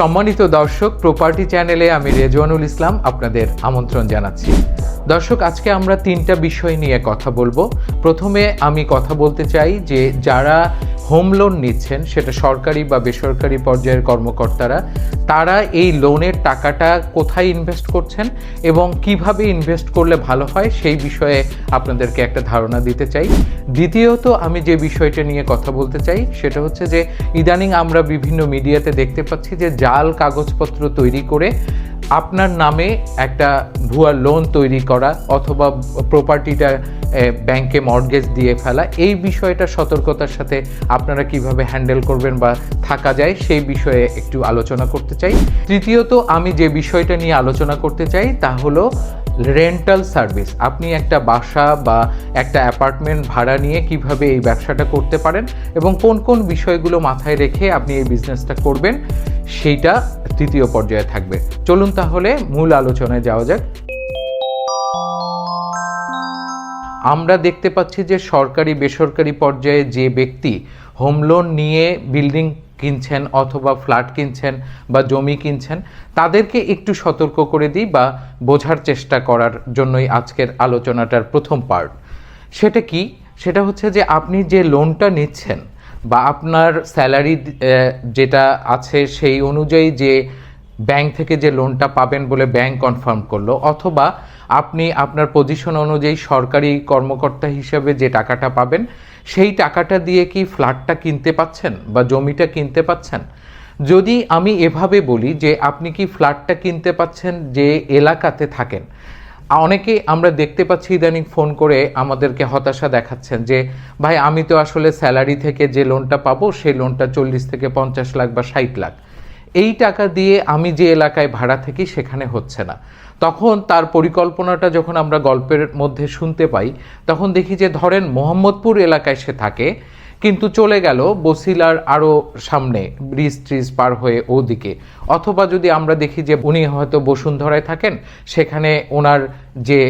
সম্মানিত দর্শক প্রপার্টি চ্যানেলে আমি রেজওয়ানুল ইসলাম আপনাদের আমন্ত্রণ জানাচ্ছি। দর্শক, আজকে আমরা তিনটা বিষয় নিয়ে কথা বলব। প্রথমে আমি কথা বলতে চাই যে, যারা হোম লোন নিচ্ছেন, সেটা সরকারি বা বেসরকারি পর্যায়ের কর্মকর্তারা, তারা এই লোনের টাকাটা কোথায় ইনভেস্ট করছেন এবং কীভাবে ইনভেস্ট করলে ভালো হয়, সেই বিষয়ে আপনাদেরকে একটা ধারণা দিতে চাই। দ্বিতীয়ত, আমি যে বিষয়টা নিয়ে কথা বলতে চাই, সেটা হচ্ছে যে, ইদানিং আমরা বিভিন্ন মিডিয়াতে দেখতে পাচ্ছি যে, জাল কাগজপত্র তৈরি করে আপনার নামে একটা ভুয়া লোন তৈরি করা অথবা প্রপার্টিটা ব্যাংকে মর্গেজ দিয়ে ফেলা, এই বিষয়টা সতর্কতার সাথে আপনারা কীভাবে হ্যান্ডেল করবেন বা থাকা যায় সেই বিষয়ে একটু আলোচনা করতে চাই। তৃতীয়ত, আমি যে বিষয়টা নিয়ে আলোচনা করতে চাই তা হলো রেন্টাল সার্ভিস আপনি একটা বাসা বা একটা অ্যাপার্টমেন্ট ভাড়া নিয়ে কীভাবে এই ব্যবসাটা করতে পারেন এবং কোন কোন বিষয়গুলো মাথায় রেখে আপনি এই বিজনেসটা করবেন, সেইটা তৃতীয় পর্যায়ে থাকবে। চলুন তাহলে মূল আলোচনায় যাওয়া যাক। আমরা দেখতে পাচ্ছি যে সরকারি, বেসরকারি পর্যায়ে যে ব্যক্তি হোম লোন নিয়ে বিল্ডিং কিনছেন অথবা ফ্ল্যাট কিনছেন বা জমি কিনছেন, তাদেরকে একটু সতর্ক করে দিই বা বোঝার চেষ্টা করার জন্যই আজকের আলোচনাটার প্রথম পার্ট সেটা কি? সেটা হচ্ছে যে আপনি যে লোনটা নিচ্ছেন বা আপনার স্যালারি যেটা আছে সেই অনুযায়ী যে ব্যাংক থেকে যে লোনটা পাবেন বলে ব্যাংক কনফার্ম করল, অথবা আপনি আপনার পজিশন অনুযায়ী সরকারি কর্মকর্তা হিসেবে যে টাকাটা পাবেন, সেই টাকাটা দিয়ে কি ফ্ল্যাটটা কিনতে পাচ্ছেন বা জমিটা কিনতে পাচ্ছেন? যদি আমি এভাবে বলি যে আপনি কি ফ্ল্যাটটা কিনতে পাচ্ছেন, যে এলাকাতে থাকেন, অনেকে আমরা দেখতে পাচ্ছি ইদানিং ফোন করে আমাদেরকে হতাশা দেখাচ্ছেন যে, ভাই, আমি তো আসলে স্যালারি থেকে যে লোনটা পাবো, সেই লোনটা চল্লিশ থেকে পঞ্চাশ লাখ বা ষাট লাখ। এই টাকা দিয়ে আমি যে এলাকায় ভাড়া থাকি সেখানে হচ্ছে না। তখন তার পরিকল্পনাটা যখন আমরা গল্পের মধ্যে শুনতে পাই, তখন দেখি যে ধরেন মোহাম্মদপুর এলাকায় সে থাকে, কিন্তু চলে গেল বসিলার আরও সামনে, ব্রিজ ট্রিজ পার হয়ে ওদিকে। অথবা যদি আমরা দেখি যে উনি হয়তো বসুন্ধরায় থাকেন, সেখানে ওনার যে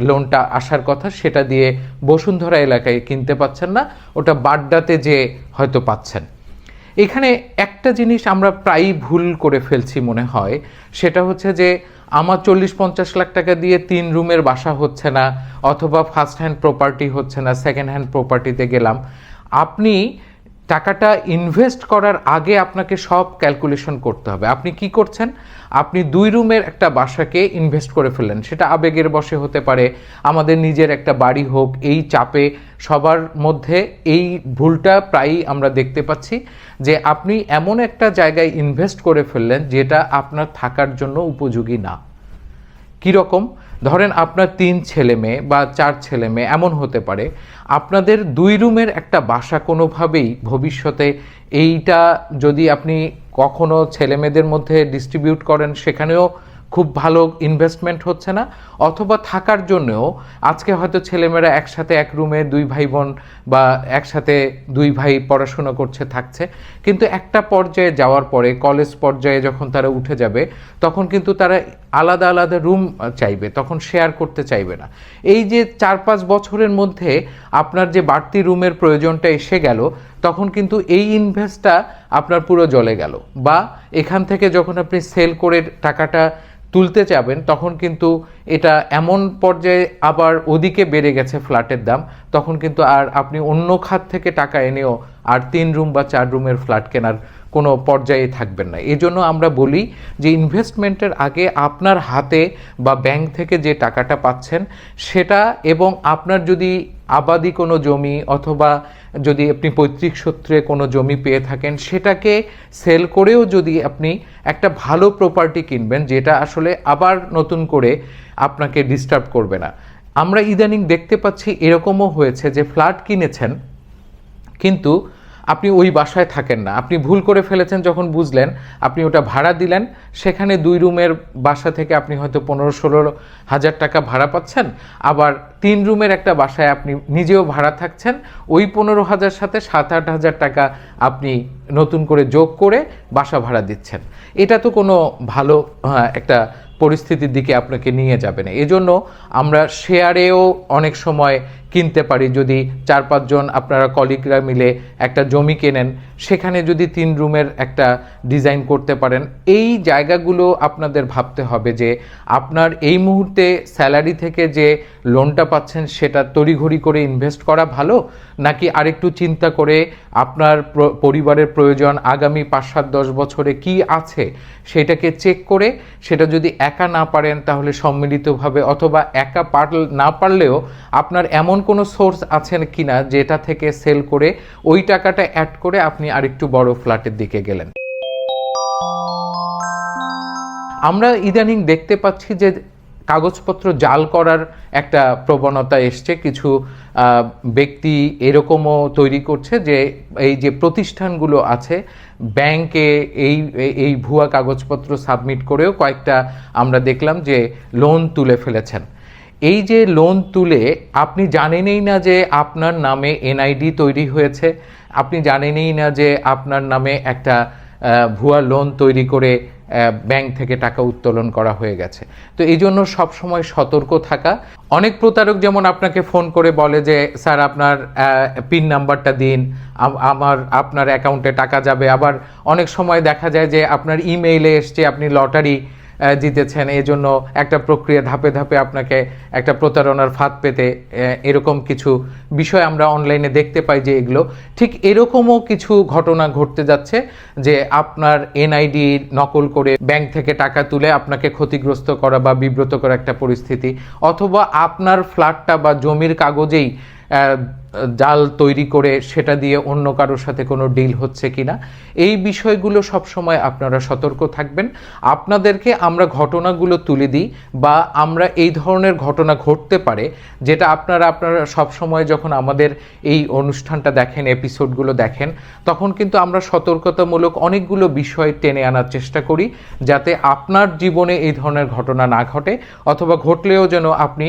লোনটা আসার কথা সেটা দিয়ে বসুন্ধরা এলাকায় কিনতে পাচ্ছেন না, ওটা বাড্ডাতে যে হয়তো পাচ্ছেন। এখানে একটা জিনিস আমরা প্রায়ই ভুল করে ফেলছি মনে হয়, সেটা হচ্ছে যে আমার চল্লিশ পঞ্চাশ লাখ টাকা দিয়ে তিন রুমের বাসা হচ্ছে না, অথবা ফার্স্ট হ্যান্ড প্রপার্টি হচ্ছে না সেকেন্ড হ্যান্ড প্রপার্টিতে গেলাম। আপনি টাকাটা ইনভেস্ট করার আগে আপনাকে সব ক্যালকুলেশন করতে হবে। আপনি কি করছেন? আপনি দুই রুমের একটা বাসাকে ইনভেস্ট করে ফেললেন। সেটা আবেগের বসে হতে পারে, আমাদের নিজের একটা বাড়ি হোক, এই চাপে সবার মধ্যে এই ভুলটা প্রায়ই আমরা দেখতে পাচ্ছি যে আপনি এমন একটা জায়গায় ইনভেস্ট করে ফেললেন যেটা আপনার থাকার জন্য উপযোগী না। কীরকম? ধরেন আপনার তিন ছেলে মেয়ে বা চার ছেলে মেয়ে, এমন হতে পারে, আপনাদের দুই রুমের একটা বাসা কোনোভাবেই ভবিষ্যতে এইটা যদি আপনি কখনো ছেলে মেয়েদের মধ্যে ডিস্ট্রিবিউট করেন, সেখানেও খুব ভালো ইনভেস্টমেন্ট হচ্ছে না? অথবা থাকার জন্যও আজকে হয়তো ছেলেমেয়েরা একসাথে এক রুমে দুই ভাই বোন বা একসাথে দুই ভাই পড়াশোনা করছে, থাকছে, কিন্তু একটা পর্যায়ে যাওয়ার পরে কলেজ পর্যায়ে যখন তারা উঠে যাবে, তখন কিন্তু তারা আলাদা আলাদা রুম চাইবে, তখন শেয়ার করতে চাইবে না। এই যে চার পাঁচ বছরের মধ্যে আপনার যে বাড়তি রুমের প্রয়োজনটা এসে গেল, তখন কিন্তু এই ইনভেস্টটা আপনার পুরো জলে গেল। বা এখান থেকে যখন আপনি সেল করে টাকাটা তুলতে যাবেন, তখন কিন্তু এটা এমন পর্যায়ে আবার ওদিকে বেড়ে গেছে ফ্ল্যাটের দাম, তখন কিন্তু আর আপনি অন্য খাত থেকে টাকা এনেও আর তিন রুম বা চার রুমের ফ্ল্যাট কেনার কোনো পর্যায়ে থাকবেন না। এই জন্য আমরা বলি যে ইনভেস্টমেন্টের আগে আপনার হাতে বা ব্যাংক থেকে যে টাকাটা পাচ্ছেন, সেটা এবং আপনার যদি আবাদি কোনো জমি অথবা যদি আপনি পৈতৃক সূত্রে কোনো জমি পেয়ে থাকেন, সেটাকে সেল করেও যদি আপনি একটা ভালো প্রপার্টি কিনবেন, যেটা আসলে আবার নতুন করে আপনাকে ডিস্টার্ব করবে না। আমরা ইদানিং দেখতে পাচ্ছি এরকমও হয়েছে যে ফ্ল্যাট কিনেছেন, কিন্তু আপনি ওই বাসায় থাকেন না। আপনি ভুল করে ফেলেছেন যখন বুঝলেন আপনি ওটা ভাড়া দিলেন সেখানে দুই রুমের বাসা থেকে আপনি হয়তো পনেরো ষোলো হাজার টাকা ভাড়া পাচ্ছেন আবার তিন রুমের একটা বাসায় আপনি নিজেও ভাড়া থাকছেন ওই পনেরো হাজার সাথে সাত আট হাজার টাকা আপনি নতুন করে যোগ করে বাসা ভাড়া দিচ্ছেন। এটা তো কোনো ভালো হ্যাঁ, একটা পরিস্থিতির দিকে আপনাকে নিয়ে যাবে না। এজন্য আমরা শেয়ারেও অনেক সময় কিনতে পারি। যদি চার পাঁচজন আপনারা কলিগরা মিলে একটা জমি কেনেন, সেখানে যদি তিন রুমের একটা ডিজাইন করতে পারেন, এই জায়গাগুলো আপনাদের ভাবতে হবে যে আপনার এই মুহূর্তে স্যালারি থেকে যে লোনটা পাচ্ছেন, সেটা তড়িঘড়ি করে ইনভেস্ট করা ভালো? নাকি আরেকটু চিন্তা করে আপনার পরিবারের প্রয়োজন আগামী পাঁচ, সাত, দশ বছরে কি আছে, সেটাকে চেক করে, সেটা যদি একা না পারেন, তাহলে সম্মিলিতভাবে অথবা একা পার না পারলেও আপনার এমন কোনো সোর্স আছেন কিনা যেটা থেকে সেল করে ওই টাকাটা অ্যাড করে আপনি আরেকটু বড় ফ্ল্যাটের দিকে গেলেন। আমরা ইদানিং দেখতে পাচ্ছি যে কাগজপত্র জাল করার একটা প্রবণতা এসছে। কিছু ব্যক্তি এরকমও তৈরি করছে যে এই যে প্রতিষ্ঠানগুলো আছে, ব্যাংকে এই- এই ভুয়া কাগজপত্র সাবমিট করেও কয়েকটা আমরা দেখলাম যে লোন তুলে ফেলেছেন। এই যে লোন তুলে আপনি জানেনই না যে আপনার নামে এনআইডি তৈরি হয়েছে, আপনি জানেনই না যে আপনার নামে একটা ভুয়া লোন তৈরি করে ব্যাংক থেকে টাকা উত্তোলন করা হয়ে গেছে। তো এই জন্য সবসময় সতর্ক থাকা। অনেক প্রতারক যেমন আপনাকে ফোন করে বলে যে, স্যার, আপনার পিন নাম্বারটা দিন। আমার, আপনার অ্যাকাউন্টে টাকা যাবে। আবার অনেক সময় দেখা যায় যে আপনার ইমেইলে এসছে, আপনি লটারি জিতেছেন এই জন্য একটা প্রক্রিয়া ধাপে ধাপে আপনাকে একটা প্রতারণার ফাঁদ পেতে এরকম কিছু বিষয় আমরা অনলাইনে দেখতে পাই যে এগুলো। ঠিক এরকমও কিছু ঘটনা ঘটতে যাচ্ছে যে আপনার এনআইডি নকল করে ব্যাংক থেকে টাকা তুলে আপনাকে ক্ষতিগ্রস্ত করা বা বিব্রত করা একটা পরিস্থিতি, অথবা আপনার ফ্ল্যাটটা বা জমির কাগজেই জাল তৈরি করে সেটা দিয়ে অন্য কারোর সাথে কোনো ডিল হচ্ছে কি না এই বিষয়গুলো সবসময় আপনারা সতর্ক থাকবেন। আপনাদেরকে আমরা ঘটনাগুলো তুলে দিই বা আমরা এই ধরনের ঘটনা ঘটতে পারে, যেটা আপনারা আপনারা সবসময় যখন আমাদের এই অনুষ্ঠানটা দেখেন, এপিসোডগুলো দেখেন, তখন কিন্তু আমরা সতর্কতামূলক অনেকগুলো বিষয় টেনে আনার চেষ্টা করি, যাতে আপনার জীবনে এই ধরনের ঘটনা না ঘটে, অথবা ঘটলেও যেন আপনি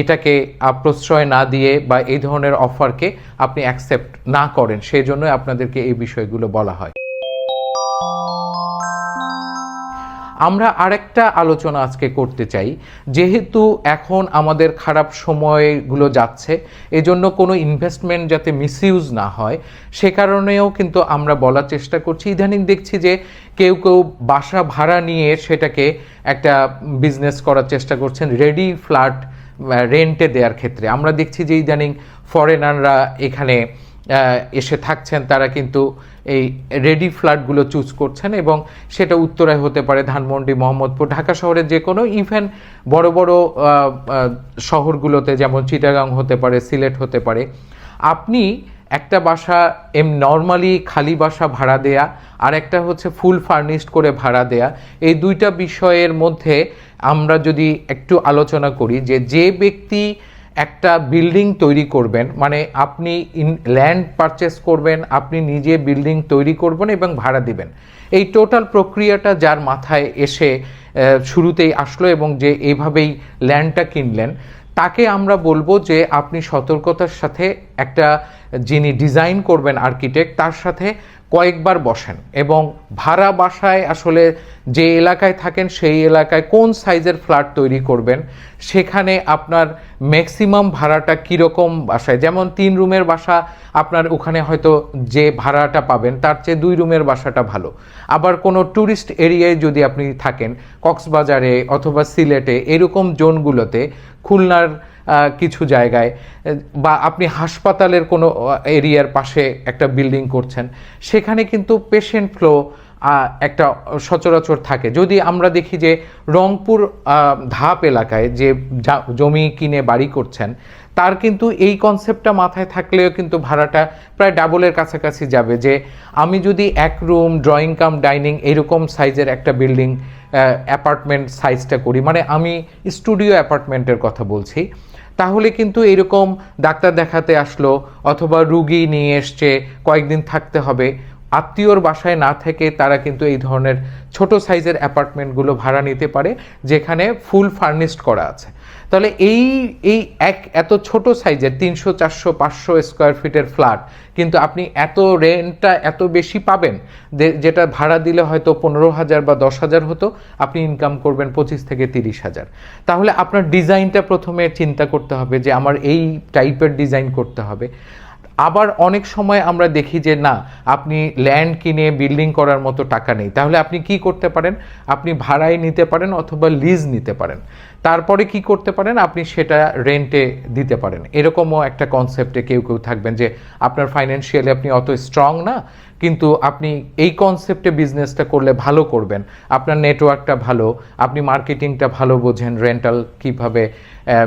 এটাকে প্রশ্রয় না দিয়ে বা এই ধরনের অফারকে আপনি অ্যাকসেপ্ট না করেন সেই জন্য আপনাদেরকে এই বিষয়গুলো বলা হয়। আমরা আরেকটা আলোচনা আজকে করতে চাই। যেহেতু এখন আমাদের খারাপ সময়গুলো যাচ্ছে, এজন্য কোনো ইনভেস্টমেন্ট যাতে মিসইউজ না হয়, সে কারণেও কিন্তু আমরা বলার চেষ্টা করছি। ইদানিং দেখছি যে কেউ কেউ বাসা ভাড়া নিয়ে সেটাকে একটা বিজনেস করার চেষ্টা করছেন রেডি ফ্ল্যাট রেন্টে দেওয়ার ক্ষেত্রে। আমরা দেখছি যে ইদানিং ফরেনাররা এখানে এসে থাকছেন। তারা কিন্তু এই রেডি ফ্ল্যাটগুলো চুজ করছেন এবং সেটা উত্তরায় হতে পারে, ধানমন্ডি, মোহাম্মদপুর, ঢাকা শহরের যে কোনো ইভেন বড় বড় শহরগুলোতে যেমন চিটাগাং হতে পারে, সিলেট হতে পারে। আপনি একটা বাসা এম নর্মালি খালি বাসা ভাড়া দেয়া আর একটা হচ্ছে ফুল ফার্নিশড করে ভাড়া দেয়া। এই দুইটা বিষয়ের মধ্যে আমরা যদি একটু আলোচনা করি যে যে ব্যক্তি একটা বিল্ডিং তৈরি করবেন মানে আপনি ইন ল্যান্ড পারচেস করবেন, আপনি নিজে বিল্ডিং তৈরি করবেন এবং ভাড়া দিবেন। এই টোটাল প্রক্রিয়াটা যার মাথায় এসে শুরুতেই আসলো এবং যে এইভাবেই ল্যান্ডটা কিনলেন তাকে আমরা বলব যে আপনি সতর্কতার সাথে একটা যিনি ডিজাইন করবেন আর্কিটেক্ট, তার সাথে কয়েকবার বসেন এবং ভাড়া বাসায় আসলে যে এলাকায় থাকেন সেই এলাকায় কোন সাইজের ফ্ল্যাট তৈরি করবেন, সেখানে আপনার ম্যাক্সিমাম ভাড়াটা কীরকম বাসায়? যেমন তিন রুমের বাসা, আপনার ওখানে হয়তো যে ভাড়াটা পাবেন, তার চেয়ে দুই রুমের বাসাটা ভালো। আবার কোনো ট্যুরিস্ট এরিয়ায় যদি আপনি থাকেন, কক্সবাজারে অথবা সিলেটে, এরকম জোনগুলোতে খুলনার কিছু জায়গায়, বা আপনি হাসপাতালের কোনো এরিয়ার পাশে একটা বিল্ডিং করছেন, সেখানে কিন্তু পেশেন্ট ফ্লো একটা সচরাচর থাকে। যদি আমরা দেখি যে রংপুর ধাপ এলাকায় যে জমি কিনে বাড়ি করছেন, তার কিন্তু এই কনসেপ্টটা মাথায় থাকলেও কিন্তু ভাড়াটা প্রায় ডাবলের কাছাকাছি যাবে যে আমি যদি এক রুম ড্রয়িং কাম ডাইনিং এরকম সাইজের একটা বিল্ডিং অ্যাপার্টমেন্ট সাইজটা করি মানে আমি স্টুডিও অ্যাপার্টমেন্টের কথা বলছি, তাহলে কিন্তু এরকম ডাক্তার দেখাতে আসলো অথবা রুগী নিয়ে এসছে, কয়েকদিন থাকতে হবে আত্মীয়র বাসায় না থেকে তারা কিন্তু এই ধরনের ছোট সাইজের অ্যাপার্টমেন্টগুলো ভাড়া নিতে পারে, যেখানে ফুল ফার্নিশড করা আছে। তাহলে এই এই এক এত ছোট সাইজের তিনশো, চারশো, পাঁচশো স্কোয়ার ফিটের ফ্ল্যাট কিন্তু আপনি এত রেন্টটা এত বেশি পাবেন যেটা ভাড়া দিলে হয়তো পনেরো হাজার বা দশ হাজার হতো, আপনি ইনকাম করবেন পঁচিশ থেকে তিরিশ হাজার। তাহলে আপনার ডিজাইনটা প্রথমে চিন্তা করতে হবে যে, আমার এই টাইপের ডিজাইন করতে হবে। আবার অনেক সময় আমরা দেখি যে না, আপনি ল্যান্ড কিনে বিল্ডিং করার মতো টাকা নেই। তাহলে আপনি কি করতে পারেন? আপনি ভাড়ায় নিতে পারেন অথবা লিজ নিতে পারেন। তারপরে কি করতে পারেন? আপনি সেটা রেন্টে দিতে পারেন। এরকমও একটা কনসেপ্টে কেউ কেউ থাকবেন যে, আপনার ফাইন্যান্সিয়ালি আপনি অত স্ট্রং না, কিন্তু আপনি এই কনসেপ্টে বিজনেসটা করলে ভালো করবেন। আপনার নেটওয়ার্কটা ভালো, আপনি মার্কেটিংটা ভালো বোঝেন রেন্টাল কীভাবে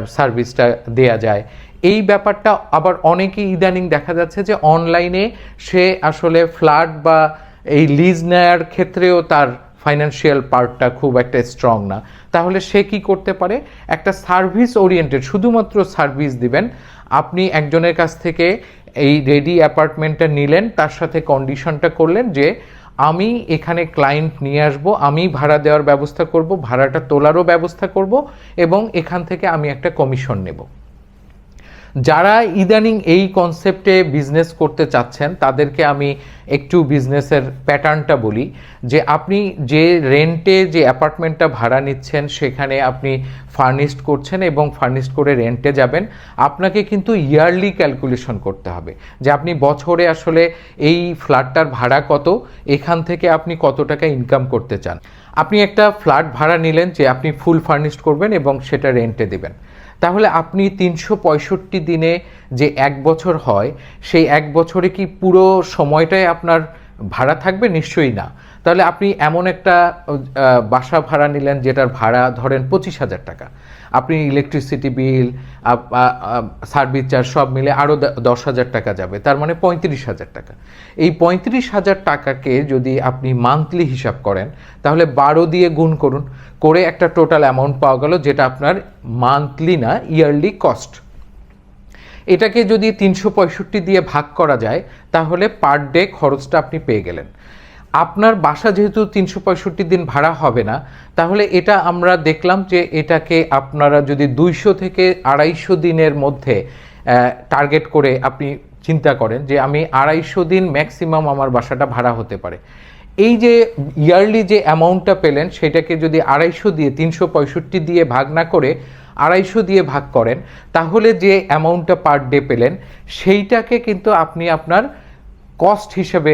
সার্ভিসটা দেয়া যায়। এই ব্যাপারটা আবার অনেকেই ইদানিং দেখা যাচ্ছে যে অনলাইনে সে আসলে ফ্ল্যাট বা এই লিজ নেয়ার ক্ষেত্রেও তার ফাইন্যান্সিয়াল পার্টটা খুব একটা স্ট্রং না। তাহলে সে কি করতে পারে? একটা সার্ভিস ওরিয়েন্টেড শুধুমাত্র সার্ভিস দিবেন। আপনি একজনের কাছ থেকে এই রেডি অ্যাপার্টমেন্টটা নিলেন, তার সাথে কন্ডিশনটা করলেন যে আমি এখানে ক্লায়েন্ট নিয়ে আসব, আমি ভাড়া দেওয়ার ব্যবস্থা করব, ভাড়াটা তোলারও ব্যবস্থা করব এবং এখান থেকে আমি একটা কমিশন নেব। যারা ইদানিং এই কনসেপ্টে বিজনেস করতে চাচ্ছেন, তাদেরকে আমি একটু বিজনেসের প্যাটার্নটা বলি, যে আপনি যে রেন্টে যে অ্যাপার্টমেন্টটা ভাড়া নিচ্ছেন, সেখানে আপনি ফার্নিশড করছেন এবং ফার্নিশড করে রেন্টে যাবেন, আপনাকে কিন্তু ইয়ারলি ক্যালকুলেশন করতে হবে, যে আপনি বছরে আসলে এই ফ্ল্যাটটার ভাড়া কত, এখান থেকে আপনি কত টাকা ইনকাম করতে চান। আপনি একটা ফ্ল্যাট ভাড়া নিলেন, যে আপনি ফুল ফার্নিশড করবেন এবং সেটা রেন্টে দেবেন। তাহলে আপনি তিনশো পঁয়ষট্টি দিনে যে এক বছর হয়, সেই এক বছরে কি পুরো সময়টাই আপনার ভাড়া থাকবে? নিশ্চয়ই না। তাহলে আপনি এমন একটা বাসা ভাড়া নিলেন যেটার ভাড়া ধরেন পঁচিশ হাজার টাকা। আপনি ইলেকট্রিসিটি বিল সার্ভিস চার্জ সব মিলে আরও দশ হাজার টাকা যাবে, তার মানে পঁয়ত্রিশ হাজার টাকা। এই পঁয়ত্রিশ হাজার টাকাকে যদি আপনি মান্থলি হিসাব করেন, তাহলে বারো দিয়ে গুণ করুন, করে একটা টোটাল অ্যামাউন্ট পাওয়া গেল যেটা আপনার মান্থলি না ইয়ারলি কস্ট এটাকে যদি তিনশো পঁয়ষট্টি দিয়ে ভাগ করা যায়, তাহলে পার ডে খরচটা আপনি পেয়ে গেলেন। আপনার বাসা যেহেতু তিনশো পঁয়ষট্টি দিন ভাড়া হবে না, তাহলে এটা আমরা দেখলাম যে এটাকে আপনারা যদি দুইশো থেকে আড়াইশো দিনের মধ্যে টার্গেট করে আপনি চিন্তা করেন যে আমি আড়াইশো দিন ম্যাক্সিমাম আমার বাসাটা ভাড়া হতে পারে। এই যে ইয়ারলি যে অ্যামাউন্টটা পেলেন, সেটাকে যদি আড়াইশো দিয়ে, তিনশো পঁয়ষট্টি দিয়ে ভাগ না করে আড়াইশো দিয়ে ভাগ করেন, তাহলে যে অ্যামাউন্টটা পার ডে পেলেন, সেইটাকে কিন্তু আপনি আপনার কস্ট হিসেবে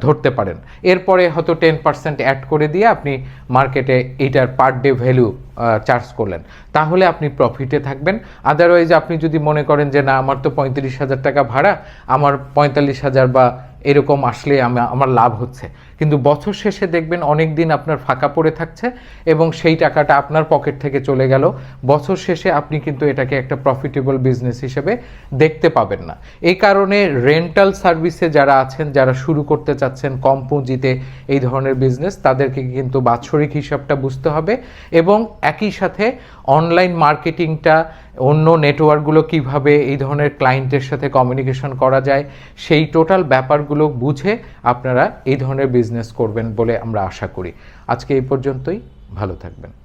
ধরতে পারেন। এরপরে হয়তো টেন পার্সেন্ট অ্যাড করে দিয়ে আপনি মার্কেটে এইটার পার ডে ভ্যালু চার্জ করলেন। তাহলে আপনি প্রফিটে থাকবেন। আদারওয়াইজ আপনি যদি মনে করেন যে, না, আমার তো পঁয়ত্রিশ হাজার টাকা ভাড়া, আমার পঁয়তাল্লিশ হাজার বা এরকম আসলে আমা- আমার লাভ হচ্ছে। কিন্তু বছর শেষে দেখবেন অনেক দিন আপনার ফাঁকা পড়ে থাকছে এবং সেই টাকাটা আপনার পকেট থেকে চলে গেল। বছর শেষে আপনি কিন্তু এটাকে একটা প্রফিটেবল বিজনেস হিসেবে দেখতে পাবেন না। এই কারণে রেন্টাল সার্ভিসে যারা আছেন, যারা শুরু করতে চাচ্ছেন কম পুঁজিতে এই ধরনের বিজনেস তাদেরকে কিন্তু বাৎসরিক হিসাবটা বুঝতে হবে এবং একই সাথে অনলাইন মার্কেটিংটা অন্য নেটওয়ার্কগুলো কীভাবে এই ধরনের ক্লায়েন্টের সাথে কমিউনিকেশন করা যায়, সেই টোটাল ব্যাপারগুলো বুঝে আপনারা এই ধরনের বিজনেস করবেন বলে আমরা আশা করি। আজকে এই পর্যন্তই ভালো থাকবেন।